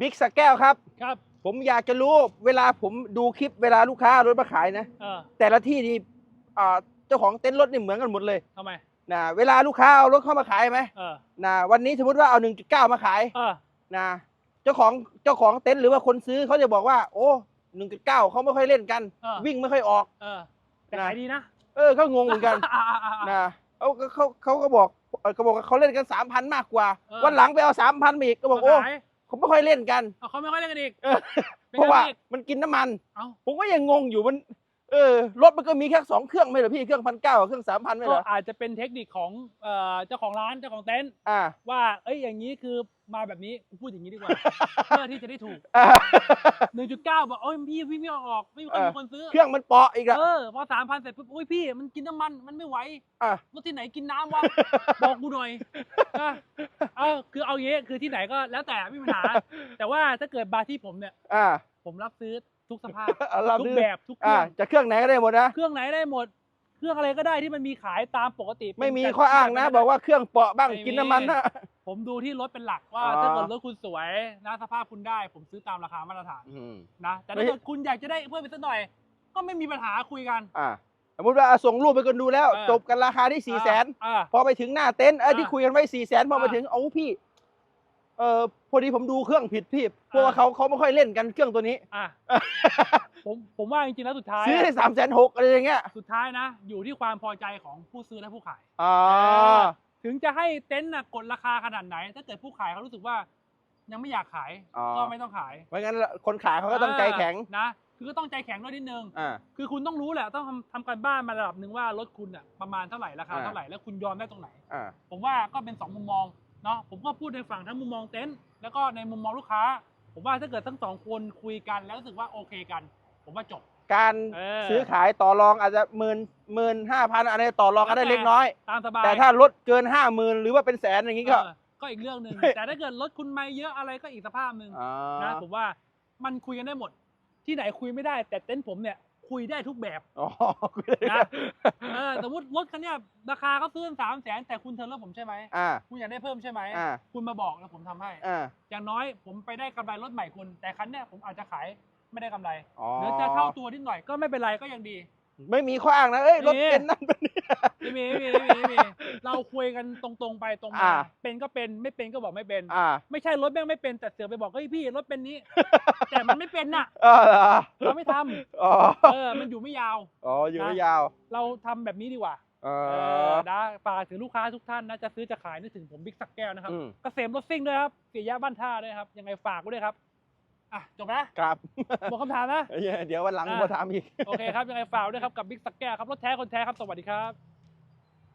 บิ๊กสกแก้วครับ ครับ ผมอยากจะรู้เวลาผมดูคลิปเวลาลูกค้าเอารถมาขายนะ เออแต่ละที่นี่อ่าเจ้าของเต็นท์รถนี่เหมือนกันหมดเลยทำไม นะเวลาลูกค้าเอารถเข้ามาขายไหมเออนะวันนี้สมมติว่าเอา 1.9 มาขายเออนะเจ้าของเจ้าของเต็นท์หรือว่าคนซื้อเขาจะบอกว่า โอ้ 1.9เขาไม่ค่อยเล่นกัน เออวิ่งไม่ค่อยออก เออแต่นะขายดีนะเออเขางงเหมือนกัน อ่าอ่าอ่าอ่านะเขาเขาเขาเขาก็บอกเอ่อเขาบอกว่าเขาเล่นกันสามพันมากกว่า เออ วันหลังไปเอาสามพันมาอีกก็บอกโอ้ ขาย เขาไม่ค่อยเล่นกัน เอาเขาไม่ค่อยเล่นกันอีกเออเป็นเพราะว่ากันอีกมันกินน้ำมัน เอ้า ผมก็ยังงงอยู่มัน เออรถมันก็มีแค่สองเครื่องไม่เหรอพี่เครื่องพันเก้าเครื่องสามพันไม่เหก็รออาจจะเป็นเทคนิคของเอ่อเจ้าของร้านเจ้าของเต็นท์อ่า ว่าเอ้ยอย่างนี้คือมาแบบนี้กูพูดอย่างนี้ดีกว่า เพื่อที่จะได้ถูกอ่า1.9บอกโอ้ยพี่วิ่งไม่ออกไม่มีคนเออมีคนซื้อเครื่องมันเปาะอีกอะเออพอสามพันเสร็จปุ๊บอุ้ยพี่มันกินน้ำมันมันไม่ไหวอะ รถที่ไหนกินน้ำวะ บอกกูหน่อยอะเอาคือเอางี้คือที่ไหนก็แล้วแต่ไม่มีปัญหา แต่ว่าถ้าเกิดบาร์ที่ผมเนี่ย อ่า ผมรับซื้อ ทุกสภาพเอาเราทุกดื้อแบบทุกเคอ่ารื่องจะเครื่องไหนก็ได้หมดนะ เครื่องไหนได้หมด เครื่องอะไรก็ได้ที่มันมีขายตามปกติเป็นไม่มีจัดข้ออ้างนะจัดบอกว่าเครื่องเปาะบ้างไม่มีกินน้ำมันนะผมดูที่รถเป็นหลักว่าอ๋อถ้าเกิดรถคุณสวยนะสภาพคุณได้ ผมซื้อตามราคามาตรฐานอืมนะแต่ไม่ถ้าเกิดคุณอยากจะได้เพิ่มไปสักหน่อย ก็ไม่มีปัญหาคุยกันอ่าสมมติว่าอะส่งรูปไปกันดูแล้วเออจบกันราคาที่สี่แสนอ่าพอไปถึงหน้าเต็นท์เอออะที่คุยกันไว้สี่แสนพอมาอะถึงเอาพี่ เออพอดีผมดูเครื่องผิดพี่เพราะว่าอะเขาเขาไม่ค่อยเล่นกันเครื่องตัวนี้ อะผมผมว่าจริงๆแล้วสุดท้ายซื้อได้สามแสนหกอะไรอย่างเงี้ยสุดท้ายนะ อยู่ที่ความพอใจของผู้ซื้อและผู้ขายอ๋อถึงจะให้เต็นท์น่ะกดราคาขนาดไหน ถ้าเกิดผู้ขายเขารู้สึกว่า ยังไม่อยากขายอ๋อก็ไม่ต้องขายไม่งั้นคนขายเขาก็ต้องใจแข็งเออนะคือก็ต้องใจแข็งด้วยนิดนึงอ่าคือคุณต้องรู้แหละต้องทำทำการบ้านมาระดับหนึ่งว่ารถคุณอะประมาณเท่าไหร่ราคาอ่าเท่าไหร่แล้วคุณยอมได้ตรงไหนอ่าผมว่าก็เป็นสองมุมมอง เนาะผมก็พูดในฝั่งทั้งมุมมองเต็นท์แล้วก็ในมุมมองลูกค้า ผมว่าถ้าเกิดทั้งสองคนคุยกันแล้วรู้สึกว่าโอเคกัน ผมว่าจบ การเออ ซื้อขายต่อรองอาจจะหมื่นหมื่นห้าพันอะไรต่อรองกันได้แล้วแต่เล็กน้อย ตามสบายแต่ถ้ารถเกินห้าหมื่นหรือว่าเป็นแสนอย่างนี้ก็เออก็อีกเรื่องหนึ่งเฮ้ยแต่ถ้าเกิดรถคุณไม่เยอะอะไรก็อีกสภาพหนึ่งอ๋อนะผมว่ามันคุยกันได้หมด ที่ไหนคุยไม่ได้ แต่เต็นท์ผมเนี่ย คุยได้ทุกแบบอ๋อนะเออสมมติรถคันเนี้ยราคาเขาซื้อสามแสนแต่คุณเทิร์นรถผมใช่ไหมอ่า คุณอยากได้เพิ่มใช่ไหมอ่า คุณมาบอกแล้วผมทำให้อ่าอย่างน้อยผมไปได้กำไรรถใหม่คุณ แต่คันเนี้ยผมอาจจะขายไม่ได้กำไร อ๋อหรือจะเท่าตัวนิดหน่อยก็ไม่เป็นไรก็ยังดี ไม่มีข้ออ้างนะ เอ้ย รถมีเป็นนั่นเป็นนี่ ไม่มีไม่มีไม่มีไม่มีเราคุยกันตรงๆไปตรงมาอ่า เป็นก็เป็นไม่เป็นก็บอกไม่เป็น อ่า ไม่ใช่รถแม่งไม่เป็นแต่เสือไปบอกเฮ้ยพี่รถเป็นนี้ แต่มันไม่เป็นน่ะ เออเหรอเราไม่ทำอ๋อเออมันอยู่ไม่ยาว อ๋ออยู่ไม่นะยาวเราทำแบบนี้ดีกว่าเอเอออนะฝากถึงลูกค้าทุกท่านนะจะซื้อจะขายนึกถึงผมบิ๊กสักแก้วนะครับ อืม เกษมรถซิ่งด้วยครับเสียยะบ้านท่าด้วยครับ ยังไงฝากไว้ด้วยครับ อะจบนะครับ หมดคำถามนะ เดี๋ยววันหลังอะมาถามอีก โอเคครับ ยังไงฝากด้วยครับกับบิ๊กสักแก้วครับ รถแท้คนแท้ครับ สวัสดีครับ